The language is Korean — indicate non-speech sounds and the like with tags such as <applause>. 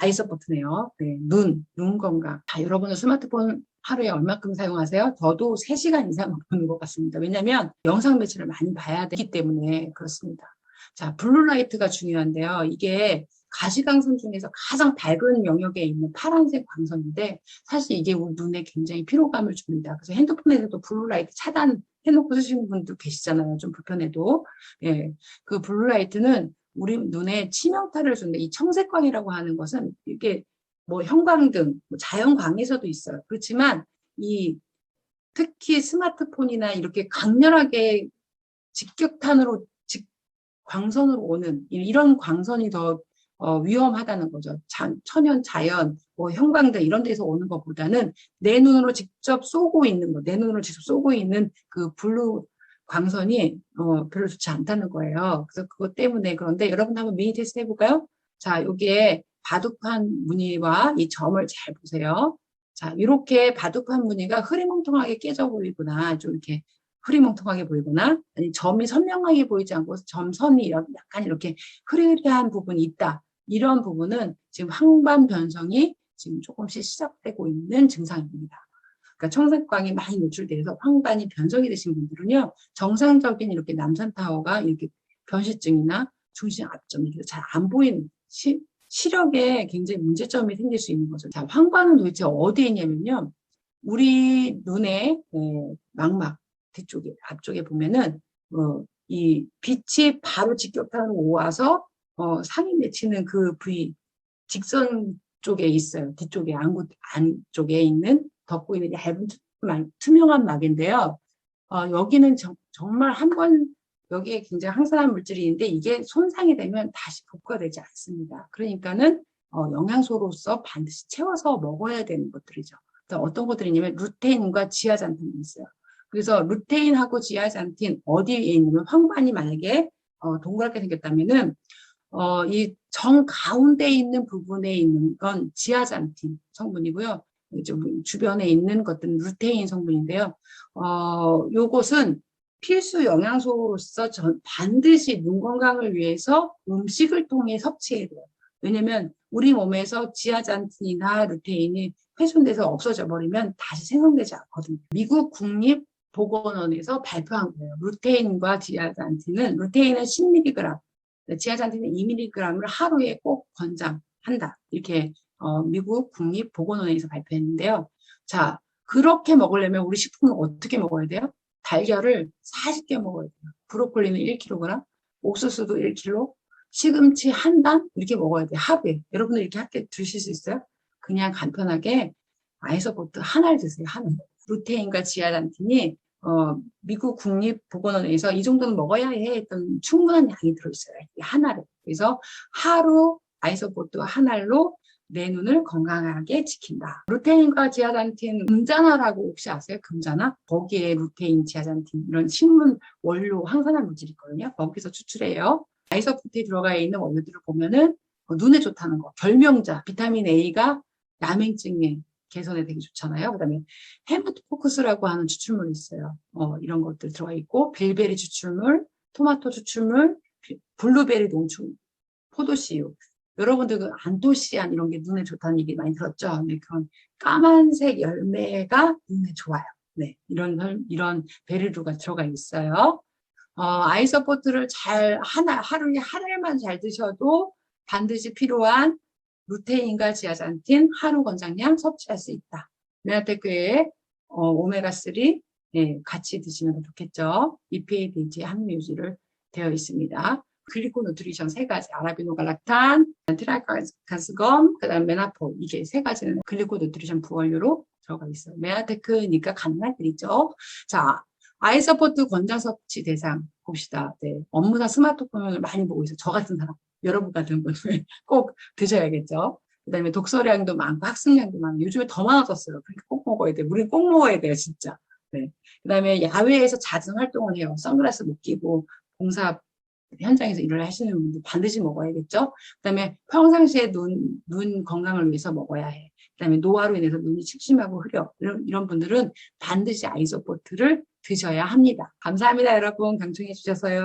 아이서포트네요. 네, 눈, 눈 건강. 자, 여러분은 스마트폰 하루에 얼마큼 사용하세요? 저도 3시간 이상 보는 것 같습니다. 왜냐하면 영상 매체를 많이 봐야 되기 때문에 그렇습니다. 자, 블루라이트가 중요한데요. 이게 가시광선 중에서 가장 밝은 영역에 있는 파란색 광선인데 사실 이게 우리 눈에 굉장히 피로감을 줍니다. 그래서 핸드폰에서도 블루라이트 차단 해놓고 쓰시는 분도 계시잖아요. 좀 불편해도. 예. 그 블루라이트는 우리 눈에 치명타를 주는데 이 청색광이라고 하는 것은 이게 뭐 형광등, 뭐 자연광에서도 있어요. 그렇지만 이 특히 스마트폰이나 이렇게 강렬하게 직격탄으로 직 광선으로 오는 이런 광선이 더 어, 위험하다는 거죠. 자, 천연 자연, 뭐 형광등 이런 데서 오는 것보다는 내 눈으로 직접 쏘고 있는 거, 내 눈으로 직접 쏘고 있는 그 블루 광선이 어, 별로 좋지 않다는 거예요. 그래서 그것 때문에 그런데 여러분 한번 미니 테스트 해볼까요? 자, 여기에 바둑판 무늬와 이 점을 잘 보세요. 자, 이렇게 바둑판 무늬가 흐리멍텅하게 깨져 보이거나 좀 이렇게 흐리멍텅하게 보이거나 아니 점이 선명하게 보이지 않고 점선이 약간 이렇게 흐리흐리한 부분이 있다. 이런 부분은 지금 항반 변성이 지금 조금씩 시작되고 있는 증상입니다. 그러니까 청색광이 많이 노출돼서 황반이 변성이 되신 분들은요, 정상적인 이렇게 남산타워가 이렇게 변시증이나 중심 압점, 이게 잘안 보이는 시, 시력에 굉장히 문제점이 생길 수 있는 거죠. 자, 황반은 도대체 어디에 있냐면요, 우리 눈의 어, 망막 뒤쪽에, 앞쪽에 보면은, 어, 이 빛이 바로 직격탄으로 오와서 어, 상이 맺히는 그 부위, 직선 쪽에 있어요. 뒤쪽에, 안구 안쪽에 있는 덮고 있는 얇은 투명한 막인데요. 어, 여기는 정, 정말 한 번 여기에 굉장히 항산화 물질이 있는데 이게 손상이 되면 다시 복구가 되지 않습니다. 그러니까는 어, 영양소로서 반드시 채워서 먹어야 되는 것들이죠. 어떤 것들이냐면 루테인과 지아잔틴이 있어요. 그래서 루테인하고 지아잔틴 어디에 있냐면 황반이 만약에 어, 동그랗게 생겼다면은 어, 이 정 가운데 있는 부분에 있는 건 지아잔틴 성분이고요. 주변에 있는 것들은 루테인 성분인데요. 어, 요것은 필수 영양소로서 전, 반드시 눈 건강을 위해서 음식을 통해 섭취해야 돼요. 왜냐면 우리 몸에서 지아잔틴이나 루테인이 훼손돼서 없어져 버리면 다시 생성되지 않거든요. 미국 국립 보건원에서 발표한 거예요. 루테인과 지아잔틴은 루테인은 10mg, 지아잔틴은 2mg을 하루에 꼭 권장한다. 이렇게 어, 미국 국립보건원에서 발표했는데요. 자, 그렇게 먹으려면 우리 식품은 어떻게 먹어야 돼요? 달걀을 40개 먹어야 돼요. 브로콜리는 1kg, 옥수수도 1kg, 시금치 한 단 이렇게 먹어야 돼요. 하루에. 여러분들 이렇게 함께 드실 수 있어요? 그냥 간편하게 아이서보트 하나를 드세요. 하나. 루테인과 지아잔틴이 어, 미국 국립보건원에서 이 정도는 먹어야 해 했던 충분한 양이 들어있어요. 하나를. 그래서 하루 아이소보트 한 알로 내 눈을 건강하게 지킨다. 루테인과 지아잔틴 금자나라고 혹시 아세요? 금자나? 거기에 루테인, 지아잔틴 이런 식물 원료 항산화 물질이 있거든요. 거기서 추출해요. 아이서푸트에 들어가 있는 원료들을 보면은 어, 눈에 좋다는 거. 결명자, 비타민 A가 야맹증에 개선에 되게 좋잖아요. 그 다음에 헤마토 포크스라고 하는 추출물이 있어요. 어, 이런 것들 들어가 있고 빌베리 추출물, 토마토 추출물, 블루베리 농축, 포도씨유 여러분들 그 안토시안 이런 게 눈에 좋다는 얘기 많이 들었죠? 네, 그런 까만색 열매가 눈에 좋아요. 네, 이런, 이런 베르루가 들어가 있어요. 어, 아이 서포트를 잘, 하나, 하루에 하나만 잘 드셔도 반드시 필요한 루테인과 지아잔틴 하루 권장량 섭취할 수 있다. 메아테크에 어, 오메가3 네, 같이 드시면 좋겠죠. EPA 대지의 함유 유지를 되어 있습니다. 글리코 누트리션 세 가지, 아라비노갈락탄, 트라이카스검, 그 다음 메나포 이게 세 가지는 글리코 누트리션 부원료로 들어가 있어요. 메아테크니까 일이죠. 자, 아이 서포트 권장 섭취 대상 봅시다. 네, 업무나 스마트폰을 많이 보고 있어요. 저 같은 사람, 여러분 같은 분은 <laughs> 꼭 드셔야겠죠. 그 다음에 독서량도 많고 학습량도 많고 요즘에 더 많아졌어요. 그러니까 꼭 먹어야 돼요. 우리는 꼭 먹어야 돼요, 진짜. 네. 그 다음에 야외에서 잦은 활동을 해요. 선글라스 못 끼고 봉사 현장에서 일을 하시는 분들 반드시 먹어야겠죠. 그 다음에 평상시에 눈, 눈 건강을 위해서 먹어야 해. 그 다음에 노화로 인해서 눈이 침침하고 흐려. 이런, 이런 분들은 반드시 아이소포트를 드셔야 합니다. 감사합니다, 여러분. 경청해 주셔서요.